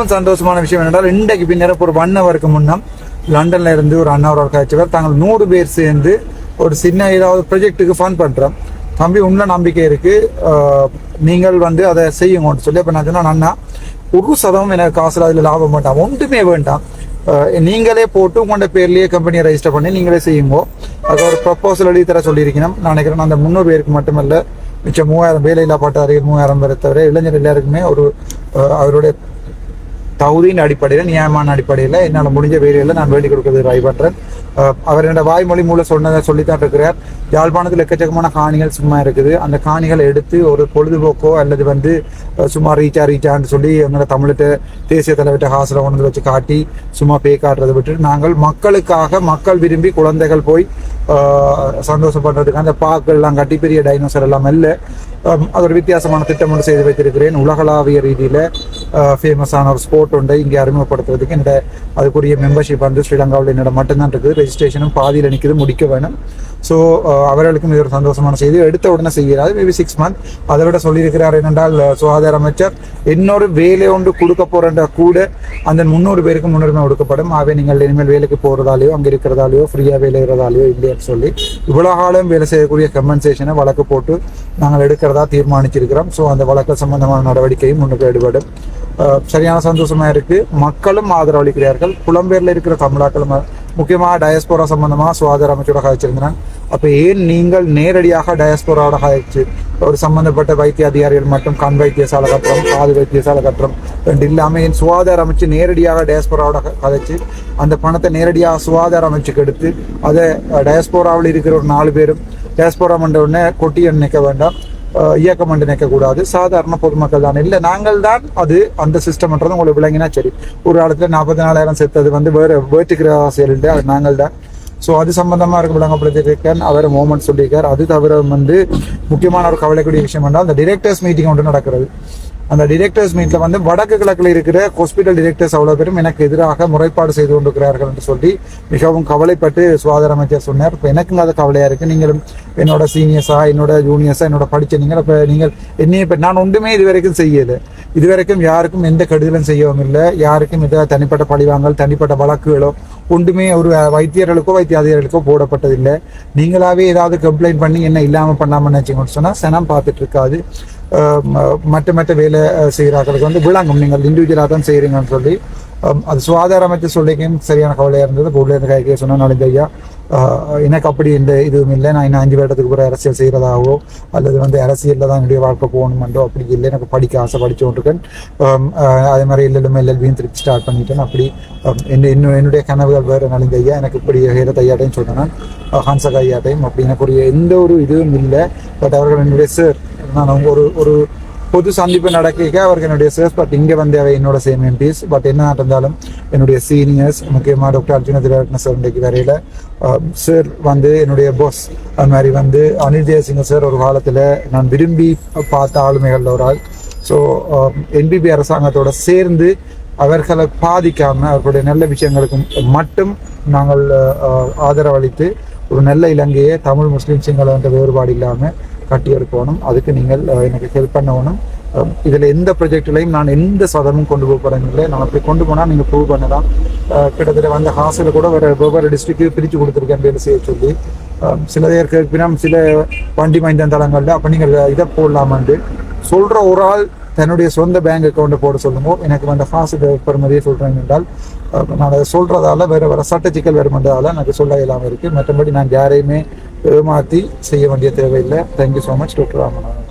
சந்தோஷமான விஷயம் என்னென்றால் இன்றைக்கு பின்னர் ஒரு ஒன் ஹவருக்கு முன்னம் லண்டன்ல இருந்து ஒரு அண்ணாவர் காய்ச்சவர் தாங்கள் நூறு பேர் சேர்ந்து ஒரு சின்ன ஏதாவது ப்ரொஜெக்ட்டுக்கு ஃபண்ட் பண்றோம். தம்பி உள்ள நம்பிக்கை இருக்கு. நீங்கள் வந்து அதை செய்யுங்கன்னு சொல்லி அப்ப நான் சொன்னா அண்ணா ஒரு சதவம் எனக்கு காசுல அதுல லாபம் வேண்டாம் ஒன்றுமே வேண்டாம். நீங்களே போட்டு உங்களோட பேர்லயே கம்பெனியை ரெஜிஸ்டர் பண்ணி நீங்களே செய்யுங்கோ. அது ஒரு ப்ரப்போசல் எழுதி தர சொல்லியிருக்கணும். நான் நினைக்கிறேன் அந்த முந்நூறு பேருக்கு மட்டுமல்ல மிச்சம் மூவாயிரம் வேலையில்லா பாட்டாளிகள் மூவாயிரம் பேரை தவிர இளைஞர் எல்லாருக்குமே ஒரு அவருடைய தகுதியின் அடிப்படையில் நியாயமான அடிப்படையில் என்னால் முடிஞ்ச வேலையில் நான் வேண்டிக் கொடுக்கறது ட்ரை பண்ணுறேன் அவர் என்னோட வாய்மொழி மூலம் சொன்னதை சொல்லித்தான் இருக்கிறார். யாழ்ப்பாணத்தில் எக்கச்சக்கமான காணிகள் சும்மா இருக்குது. அந்த காணிகளை எடுத்து ஒரு பொழுதுபோக்கோ அல்லது வந்து சும்மா ரீச்சா ரீச்சான்னு சொல்லி எங்களோட தமிழ்கிட்ட தேசிய தலைவர்கிட்ட ஹாசில் கொண்டு வச்சு காட்டி சும்மா பே காட்டுறதை விட்டுட்டு நாங்கள் மக்களுக்காக மக்கள் விரும்பி குழந்தைகள் போய் சந்தோஷப்படுறதுக்கு அந்த பாக்கெல்லாம் கட்டி பெரிய டைனோசர் எல்லாம் இல்லை அது ஒரு வித்தியாசமான திட்டம் ஒன்று செய்து வைத்திருக்கிறேன். உலகளாவிய ரீதியில் ஃபேமஸான ஒரு ஸ்போர்ட் உண்டு. இங்கே அறிமுகப்படுத்துறதுக்கு என்னோட அதுக்குரிய மெம்பர்ஷிப் வந்து ஸ்ரீலங்காவில் என்னோட மட்டும்தான் இருக்குது. ரெஜிஸ்ட்ரேஷனும் பாதியில் நிற்குது முடிக்க வேணும். ஸோ அவர்களுக்கும் இது ஒரு சந்தோஷமான செய்தி. எடுத்த உடனே செய்கிறார். மேபி சிக்ஸ் மந்த் அதை விட சொல்லியிருக்கிறார் என்னென்றால் சுகாதார அமைச்சர் இன்னொரு வேலை ஒன்று கொடுக்க போகிறன்ற கூட அந்த முந்நூறு பேருக்கு முன்னுரிமை கொடுக்கப்படும். ஆகவே நீங்கள் இனிமேல் வேலைக்கு போகிறதாலையோ அங்கே இருக்கிறதாலையோ ஃப்ரீயாக வேலை இருக்கிறதாலேயோ இல்லைன்னு சொல்லி இவ்வளோ காலம் வேலை செய்யக்கூடிய கம்பன்சேஷனை வழக்கு போட்டு நாங்கள் எடுக்கிறதா தீர்மானிச்சிருக்கிறோம். ஸோ அந்த வழக்கு சம்பந்தமான நடவடிக்கையும் முன்னுக்கு எடுபடும். சரியான சந்தோஷமா இருக்கு. மக்களும் ஆதரவளிக்கிறார்கள். புலம்பெயர்ல இருக்கிற தமிழாக்களும் முக்கியமாக டயஸ்போரா சம்பந்தமா சுகாதார அமைச்சரோட கதைச்சிருந்தாங்க அப்ப ஏன் நீங்கள் நேரடியாக டயஸ்போராவோட கதைச்சு ஒரு சம்பந்தப்பட்ட வைத்திய அதிகாரிகள் மட்டும் கண் வைத்தியசாலை கட்டுறோம் காது வைத்தியசாலை கட்டுறோம் ரெண்டு இல்லாம என் சுகாதார அமைச்சு நேரடியாக டயஸ்போராவோட கதைச்சு அந்த பணத்தை நேரடியாக சுகாதார அமைச்சுக்கு எடுத்து அதை டயஸ்போராவில் இருக்கிற ஒரு நாலு பேரும் டயஸ்போரா மண்ட உடனே கொட்டி நினைக்க வேண்டாம். இயக்கம் என்று நினைக்கக்கூடாது சாதாரண பொதுமக்கள் தான். இல்லை நாங்கள் தான் அது அந்த சிஸ்டம்ன்றது உங்களுக்கு விளங்கினா சரி. ஒரு காலத்தில் நாற்பத்தி நாலாயிரம் செத்தது வந்து வேறு வேட்டுக்கிற செயல்ட்டு அது நாங்கள் தான். ஸோ அது சம்பந்தமாக இருக்க விளங்கப்படுத்திருக்கேன் அவர் மூமெண்ட் சொல்லியிருக்கார். அது தவிர வந்து முக்கியமான ஒரு கவலைக்கூடிய விஷயம் என்றால் அந்த டிரெக்டர்ஸ் மீட்டிங் ஒன்று நடக்கிறது. அந்த டிரெக்டர்ஸ் மீட்ல வந்து வடக்கு கிழக்கில் இருக்கிற ஹாஸ்பிட்டல் டிரெக்டர்ஸ் அவ்வளவு பேரும் எனக்கு எதிராக முறைப்பாடு செய்து கொண்டிருக்கிறார்கள் என்று சொல்லி மிகவும் கவலைப்பட்டு சுகாதார அமைச்சர் சொன்னார். இப்போ எனக்கும் அது கவலையா இருக்கு. நீங்களும் என்னோட சீனியர்ஸா என்னோட ஜூனியர்ஸா என்னோட படிச்ச நீங்கள் இப்போ நீங்கள் என்னையும் இப்போ நான் ஒன்றுமே இது வரைக்கும் செய்யல. இது வரைக்கும் யாருக்கும் எந்த கெடுதலும் செய்யவும் இல்லை. யாருக்கும் இதை தனிப்பட்ட பழிவாங்கல் தனிப்பட்ட வழக்குகளோ ஒன்றுமே ஒரு வைத்தியர்களுக்கோ வைத்தியாதிகளுக்கோ போடப்பட்டதில்லை. நீங்களாவே ஏதாவது கம்ப்ளைண்ட் பண்ணி என்ன இல்லாமல் பண்ணாமல் நினைச்சீங்கன்னு சொன்னால் சனம் பார்த்துட்டு இருக்காது. மற்ற மற்ற வேலை செய்கிறார்களுக்கு வந்து விளங்கும். நீங்கள் இண்டிவிஜுவலாக தான் செய்கிறீங்கன்னு சொல்லி அது சுகாதார அமைச்சர் சொல்லிக்கும் சரியான கவலையாக இருந்தது. இப்போ உள்ள கைக்கே சொன்னால் நாளைக்கு ஐயா எனக்கு அப்படி இந்த இதுவும் இல்லை. நான் இன்னும் அஞ்சு வருடத்துக்கு பிறகு அரசியல் செய்கிறதாவோ அல்லது வந்து அரசியலில் தான் என்னுடைய வாழ்க்கை போகணுமெண்டோ அப்படி இல்லை. எனக்கு படிக்க ஆசை படிச்சு அதே மாதிரி எல்எல்எம் எல்எல்பியும் திருப்பி ஸ்டார்ட் பண்ணிட்டேன். அப்படி என்ன இன்னும் என்னுடைய கனவுகள் வேறு. நலிந்த ஐயா எனக்கு இப்படி ஹேரத் ஐயாட்டையும் சொன்னேன். ஹான்சக் ஐயாட்டையும் அப்படி எனக்கு ஒரு எந்த ஒரு இதுவும் இல்லை. பட் அவர்கள் என்னுடைய சார் நான் அவங்க ஒரு ஒரு பொது சந்திப்பு நடக்க அவருக்கு என்னுடைய சேர்ஸ் பட் இங்கே வந்து அவை என்னோட சேம் எம்பிஸ் பட் என்ன இருந்தாலும் என்னுடைய சீனியர்ஸ் முக்கியமாக டாக்டர் அர்ஜுன திரட்ன சார் இன்றைக்கு வரையில் சார் um, வந்து என்னுடைய பாஸ் அது மாதிரி வந்து அனில் ஜெயசிங்க சார் ஒரு காலத்தில் நான் விரும்பி பார்த்த ஆளுமைகளில் ஒரு ஆள். ஸோ என்பிபி um, அரசாங்கத்தோட சேர்ந்து அவர்களை பாதிக்காம அவர்களுடைய நல்ல விஷயங்களுக்கு மட்டும் நாங்கள் uh, ஆதரவளித்து ஒரு நல்ல இலங்கையை தமிழ் முஸ்லீம் சிங்கள என்ற வேறுபாடு இல்லாமல் கட்டியெடுக்கணும். அதுக்கு நீங்கள் எனக்கு ஹெல்ப் பண்ணணும். இதில் எந்த ப்ரொஜெக்ட்லையும் நான் எந்த சதமும் கொண்டு போக போறேன் இல்லை. நான் அப்படி கொண்டு போனால் நீங்கள் ப்ரூவ் பண்ணலாம். கிட்டத்தட்ட வந்து ஹாஸ்டலில் கூட வேறு வெவ்வேறு டிஸ்ட்ரிக்ட் பிரித்து கொடுத்துருக்கேன் வேலை செய்ய சொல்லி. சில பேருக்கு சில வண்டி மைந்த தளங்களில் அப்போ நீங்கள் இதை போடலாமான்ட்டு. சொல்கிற ஒரு ஆள் தன்னுடைய சொந்த பேங்க் அக்கௌண்ட்டை போட சொல்லுங்க. எனக்கு வந்து காசு பெறுமதியை சொல்கிறேன் என்றால் நான் அதை சொல்கிறதால வேறு வேறு சட்ட சிக்கல் வருமென்றதால எனக்கு சொல்ல இல்லாமல் இருக்குது மற்றபடி நான் யாரையுமே ஏமாற்றி செய்ய வேண்டிய தேவையில்லை thank you so much doctor Ramanathan